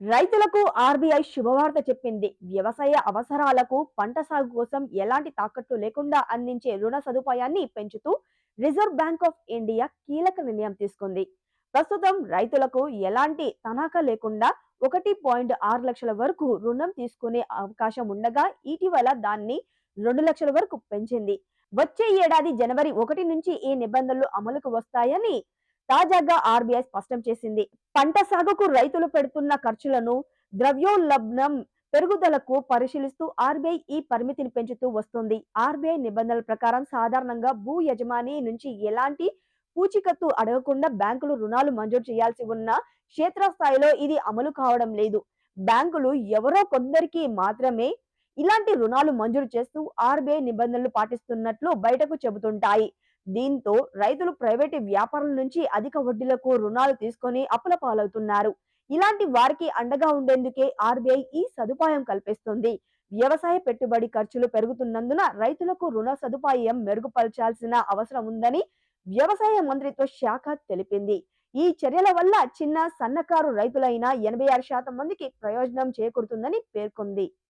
రైతులకు ఆర్బీఐ శుభవార్త చెప్పింది. వ్యవసాయ అవసరాలకు పంట సాగు కోసం ఎలాంటి తాకట్టు లేకుండా అందించే రుణ సదుపాయాన్ని పెంచుతూ రిజర్వ్ బ్యాంక్ ఆఫ్ ఇండియా కీలక నిర్ణయం తీసుకుంది. ప్రస్తుతం రైతులకు ఎలాంటి తనఖా లేకుండా ఒకటి పాయింట్ ఆరు లక్షల వరకు రుణం తీసుకునే అవకాశం ఉండగా ఇటీవల దాన్ని రెండు లక్షల వరకు పెంచింది. వచ్చే ఏడాది జనవరి ఒకటి నుంచి ఈ నిబంధనలు అమలుకు వస్తాయని తాజాగా ఆర్బీఐ స్పష్టం చేసింది. పంట సాగుకు రైతులు పెడుతున్న ఖర్చులను ద్రవ్యోల్బణం పెరుగుదలకు పరిశీలిస్తూ ఆర్బీఐ ఈ పరిమితిని పెంచుతూ వస్తుంది. ఆర్బీఐ నిబంధనల ప్రకారం సాధారణంగా భూ యజమాని నుంచి ఎలాంటి పూచికత్తు అడగకుండా బ్యాంకులు రుణాలు మంజూరు చేయాల్సి ఉన్న క్షేత్రస్థాయిలో ఇది అమలు కావడం లేదు. బ్యాంకులు ఎవరో కొందరికి మాత్రమే ఇలాంటి రుణాలు మంజూరు చేస్తూ ఆర్బీఐ నిబంధనలు పాటిస్తున్నట్లు బయటకు చెబుతుంటాయి. దీంతో రైతులు ప్రైవేటు వ్యాపారుల నుంచి అధిక వడ్డీలకు రుణాలు తీసుకొని అప్పుల పాలవుతున్నారు. ఇలాంటి వారికి అండగా ఉండేందుకే ఆర్బీఐ ఈ సదుపాయం కల్పిస్తుంది. వ్యవసాయ పెట్టుబడి ఖర్చులు పెరుగుతున్నందున రైతులకు రుణ సదుపాయం మెరుగుపరచాల్సిన అవసరం ఉందని వ్యవసాయ మంత్రిత్వ శాఖ తెలిపింది. ఈ చర్యల వల్ల చిన్న సన్నకారు రైతులైన ఎనభై ఆరు శాతం మందికి ప్రయోజనం చేకూరుతుందని పేర్కొంది.